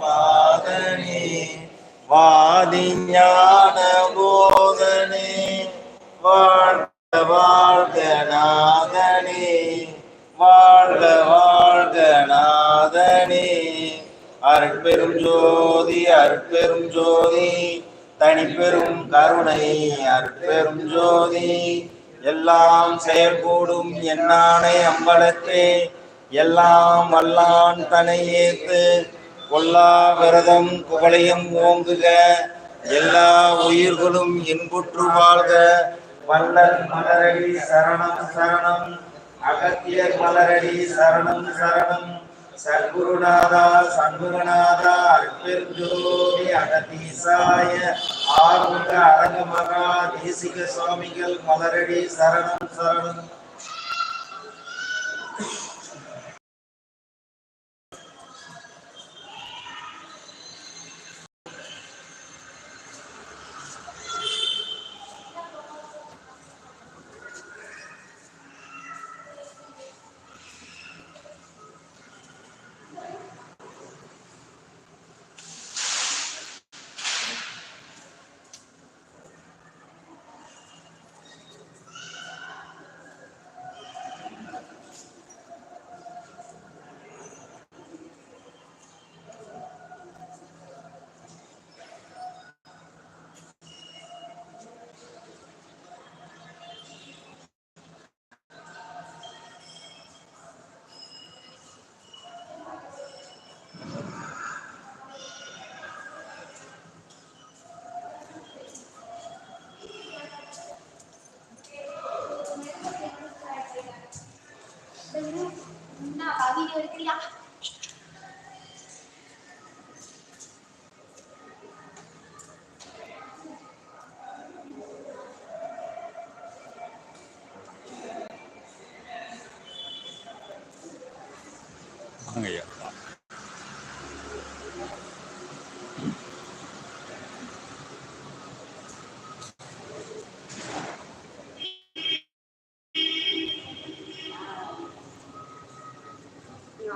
பாதனே வாதிஞான போதனே வாழ்க வாழ்க நாதனே வாழ்க வாழ்க நாதனே அருட்பெரும் ஜோதி அருட்பெரும் ஜோதி தனிப்பெரும் கருணை அருட்பெரும் ஜோதி எல்லாம் செயற்கூடும் என்னானை அம்பலத்தே. எல்லாம் வல்லான் தனை ஏத்து கொல்லா விரதம் குவளையும் ஓங்குக. எல்லா உயிர்களும் இன்புற்று வாழ்க. வல்லல் மலரடி சரணம் சரணம் அகத்தியர் மலரடி சரணம் சரணம். சத்குருநாதா சண்முகநாதா அற்பெருஞ்சோதி அகதீசாய ஆறுமுக அரங்கமகா தேசிக சுவாமிகள் மலரடி சரணம் சரணம்.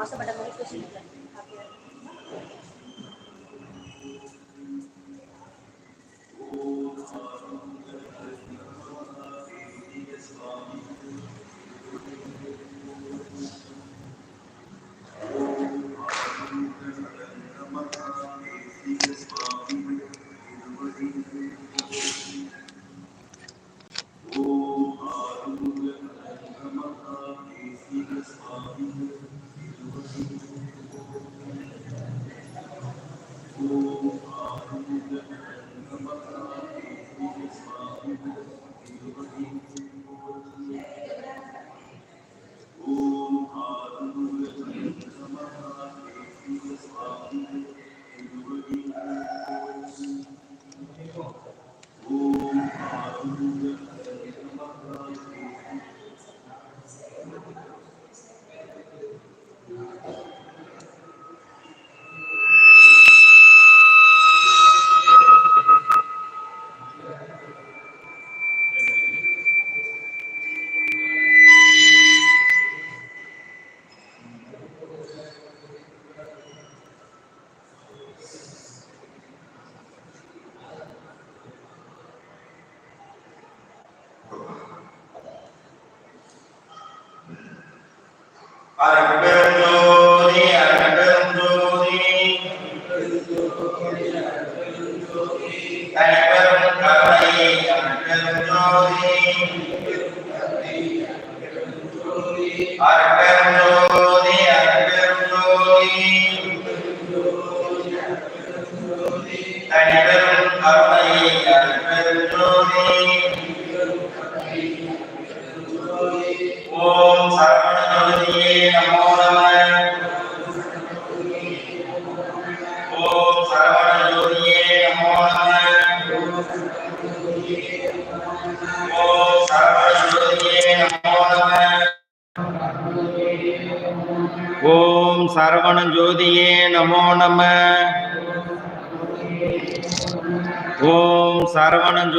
ஆசைப்பட்ட மாதிரி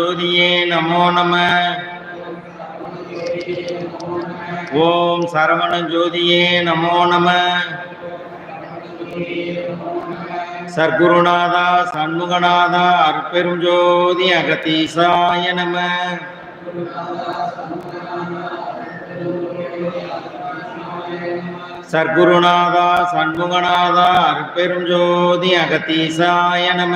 ஜோதியே நமோ நம. ஓம் சரவண ஜோதியே நமோ நம. சர்க்குருநாதா சண்முகநாதா அற்பெரும் ஜோதி அகதீசாய நம. சர்க்குருநாதா சண்முகநாதா அற்பெரும் ஜோதி அகதீசாய நம.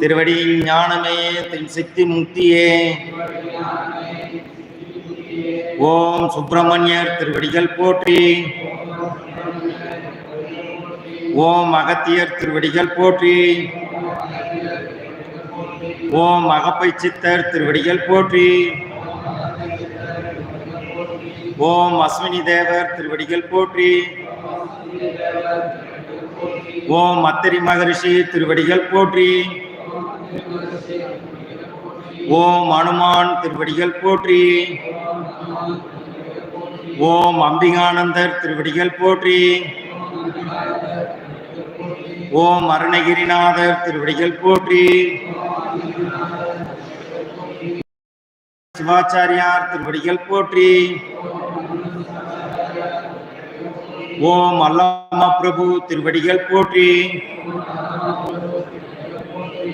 திருவடி ஞானமே தின் சித்தி முக்தியே. ஓம் சுப்பிரமணியர் திருவடிகள் போற்றி. ஓம் அகத்தியர் திருவடிகள் போற்றி. ஓம் அகப்பை சித்தர் திருவடிகள் போற்றி. ஓம் அஸ்வினி தேவர் திருவடிகள் போற்றி. ஓம் அத்திரி மகரிஷி திருவடிகள் போற்றி. ஓம் அனுமான் திருவடிகள் போற்றி. ஓம் அம்பிகானந்தர் திருவடிகள் போற்றி. ஓம் அருணகிரிநாதர் திருவடிகள் போற்றி. சிவாச்சாரியார் திருவடிகள் போற்றி. ஓம் அல்லாமா பிரபு திருவடிகள் போற்றி.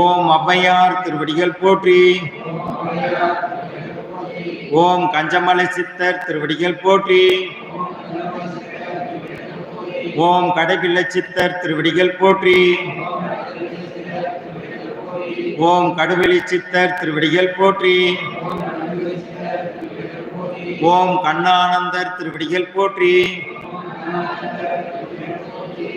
ஓம் ஔவையார் திருவடிகள் போற்றி. ஓம் கஞ்சமலை சித்தர் திருவடிகள் போற்றி. ஓம் கடைபிள்ளை சித்தர் திருவடிகள் போற்றி. ஓம் கடுவெளி சித்தர் திருவடிகள் போற்றி. ஓம் கண்ணானந்தர் திருவடிகள் போற்றி.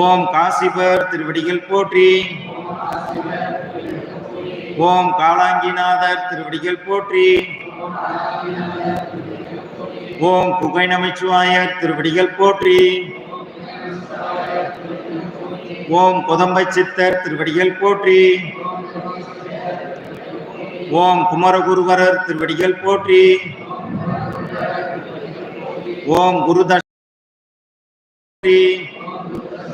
ஓம் காசிபர் திருவடிகள் போற்றி. ஓம் காலாங்கிநாதர் திருவடிகள் போற்றி. ஓம் குகை நமச்சிவாயர் திருவடிகள் போற்றி. ஓம் கொதம்பை சித்தர் திருவடிகள் போற்றி. ஓம் குமரகுருவரர் திருவடிகள் போற்றி. ஓம் குருதீ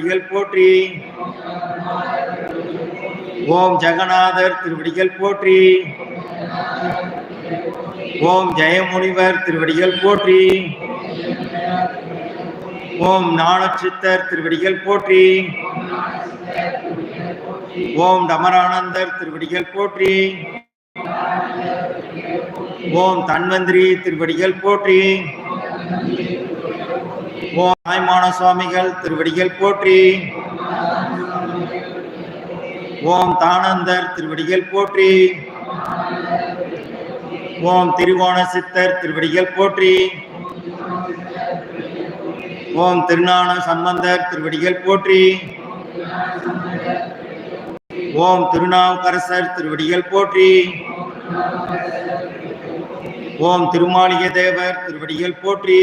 திருவடிகள் போற்றி. ஓம் ஜெகநாதர் திருவடிகள் போற்றி. ஓம் ஜெயமுனிவர் திருவடிகள் போற்றி. ஓம் நாணச்சித்தர் திருவடிகள் போற்றி. ஓம் டமரானந்தர் திருவடிகள் போற்றி. ஓம் தன்வந்திரி திருவடிகள் போற்றி. ஓம் ஆய்மான சுவாமிகள் திருவடிகள் போற்றி. ஓம் தானந்தர் திருவடிகள் போற்றி. ஓம் திருவோண சித்தர் திருவடிகள் போற்றி. ஓம் திருநான சம்பந்தர் திருவடிகள் போற்றி. ஓம் திருநாவுக்கரசர் திருவடிகள் போற்றி. ஓம் திருமாளிகை தேவர் திருவடிகள் போற்றி.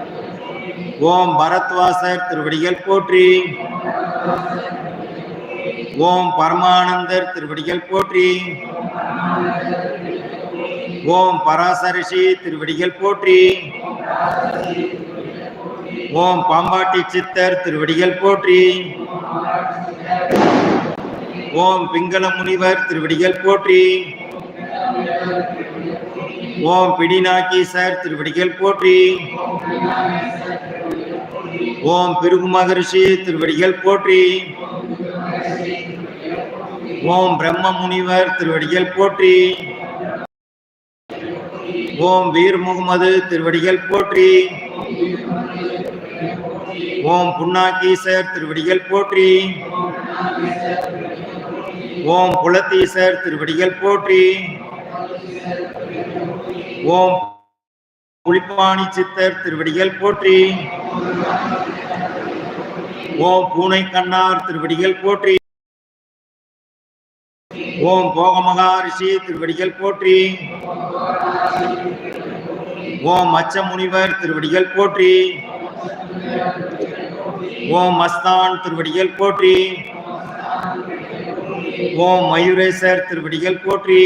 ஓம் பரத்வாசர் திருவடிகள் போற்றி. ஓம் பரமானந்தர் திருவடிகள் போற்றி. ஓம் பராசரிஷி திருவடிகள் போற்றி. ஓம் பாம்பாட்டி சித்தர் திருவடிகள் போற்றி. ஓம் பிங்கள முனிவர் திருவடிகள் போற்றி. ஓம் பிடிநாக்கீசர் திருவடிகள் போற்றி. ஓம் பிருகு மகரிஷி திருவடிகள் போற்றி. ஓம் பிரம்ம முனிவர் திருவடிகள் போற்றி. ஓம் வீர் முகமது திருவடிகள் போற்றி. ஓம் புன்னாக்கீசர் திருவடிகள் போற்றி. ஓம் புலத்தீசர் திருவடிகள் போற்றி. ஓம் புலிப்பாணி சித்தர் திருவடிகள் போற்றி. ஓம் பூனை கண்ணார் திருவடிகள் போற்றி. ஓம் போக மகாரிஷி திருவடிகள் போற்றி. ஓம் மச்ச முனிவர் திருவடிகள் போற்றி. ஓம் மஸ்தான் திருவடிகள் போற்றி. ஓம் மயூரேசர் திருவடிகள் போற்றி.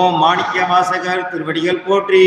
ஓம் மாணிக்க வாசகர் திருவடிகள் போற்றி.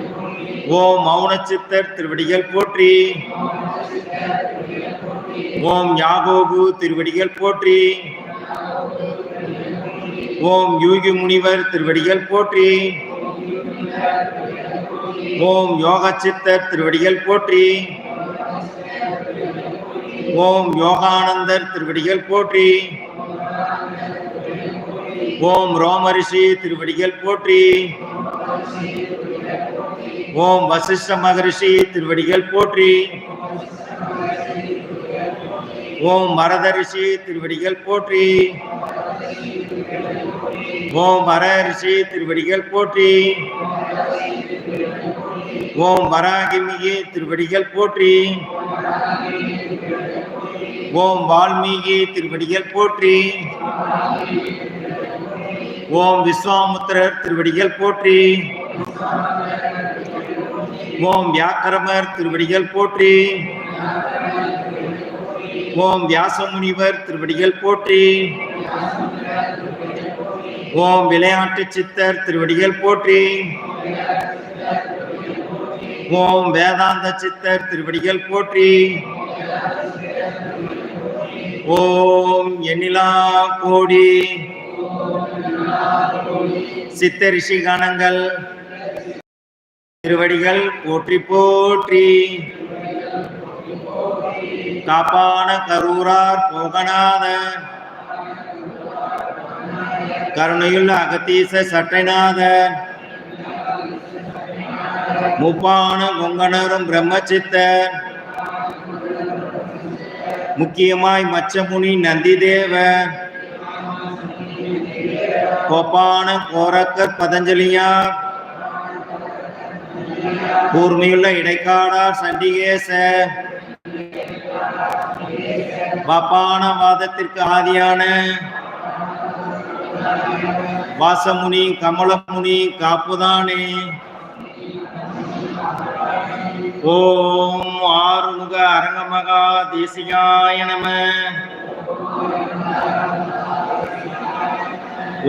ஓம் மௌன சித்தர் திருவடிகள் போற்றி. ஓம் யாகோபு திருவடிகள் போற்றி. ஓம் யூகி முனிவர் திருவடிகள் போற்றி. ஓம் யோக சித்தர் திருவடிகள் போற்றி. ஓம் யோகானந்தர் திருவடிகள் போற்றி. ஓம் ரோமரிஷி திருவடிகள் போற்றி. ஓம் வசிஷ்ட மகரிஷி திருவடிகள் போற்றி. ஓம் மரத ரிஷி திருவடிகள் போற்றி. ஓம் மர ரிஷி திருவடிகள் போற்றி. ஓம் வராகிமிகி திருவடிகள் போற்றி. ஓம் வால்மீகி திருவடிகள் போற்றி. ஓம் விஸ்வாமுத்திரர் திருவடிகள் போற்றி. ஓம் வியாக்கரமர் திருவடிகள் போற்றி. ஓம் வியாசமுனிவர் திருவடிகள் போற்றி. ஓம் விளையாட்டு சித்தர் திருவடிகள் போற்றி. ஓம் வேதாந்த சித்தர் திருவடிகள் போற்றி. ஓம் எண்ணிலா கோடி. சித்த ரிஷி கணங்கள். திருவடிகள் போற்றி போற்றி. காப்பான கரூரார் போகநாதர் கருணையுள்ள அகத்தீச சட்டைநாதர் முப்பான கொங்கனரும் பிரம்மச்சித்தர் முக்கியமாய் மச்சமுனி நந்திதேவர் கோப்பான கோரக்கர் பதஞ்சலியார். கூர்மையுள்ள இடைக்காடார் சண்டிகேச பாப்பான வாதத்திற்கு ஆதியான வாசமுனி கமலமுனி காப்புதானே. ஓம் ஆறுமுக அரங்கமகா தேசிகாய நம.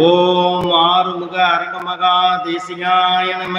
ஓம் ஆறுமுக அரங்கமகா தேசிகாய நம.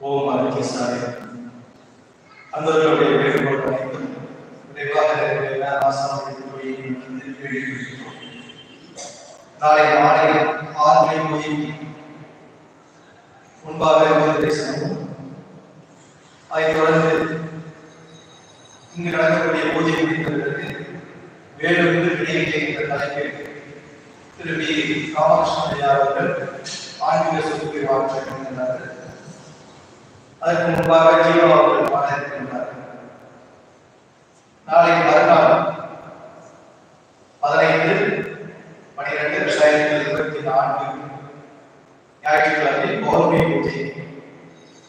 ஓம் அருகேசாய அன்பர்களுடைய வேண்டுகோள் அனைத்தும் விரைவாக நாளை மாலை ஆறு மணி மொழி முன்பாக வந்து பேசணும் அதைத் தொடர்ந்து இங்கு நடக்கக்கூடிய பூஜை முடிந்ததற்கு பிறகு வேலூர் விடையிலே என்ற தலைப்பில் திரு வி ராமகிருஷ்ணன் ஐயா அவர்கள் ஆன்மீக சொத்துக்கு வாழ்க்கை இருக்கின்றார்கள் அதற்கு முன்பாக ஜீவா அவர்கள் பாட இருக்கின்றார் நாளை மறுநாள் பதினைந்து பனிரெண்டு ரெண்டாயிரத்தி இருபத்தி நான்கு ஞாயிற்றுக்கிழமை பௌர்ணமி பூஜை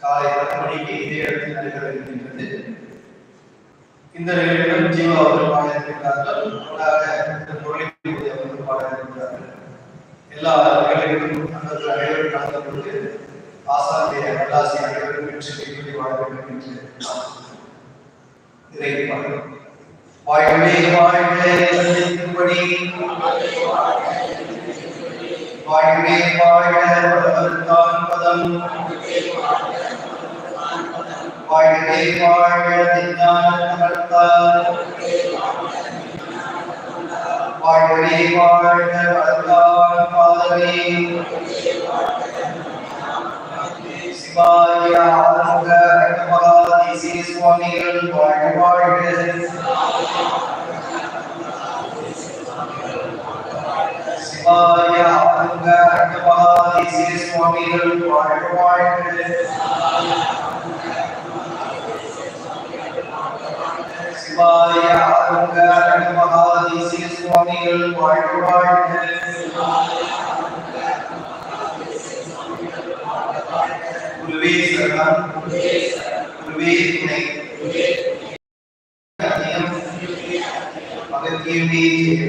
காலை பத்து மணிக்கு இதே இடத்தில் நடைபெற இருக்கின்றது. இந்த நிகழ்விலும் ஜீவா அவர்கள் பாட இருக்கின்றார்கள் முன்னதாக இந்த முரளி பூஜை அவர்கள் பாட இருக்கின்றார்கள் எல்லா நிகழ்வுகளும் அந்த அனைவரும் கலந்து கொண்டு ஆசாரிய நல்லாசி அனைவரும் பெற்று வெற்றி வாழ வேண்டும் என்று வாழ்வே வாழ்வே திருப்படி வாழ்வே வாழ வளர்த்தான் பதம் வாழ்வே வாழ வாழ்வே வாழ ஆறுமுக ரங்கமகாதேசி சுவாமிகள் வாழ்க வாழ்க சிவாய ஆறுமுக ரங்கமகாதேசி சுவாமிகள் வாழ்க வாழ்க சிவாய ஆறுமுக ரங்கமகாதேசி சுவாமிகள் வாழ்க कर्म विवेक नहीं अगर ये भी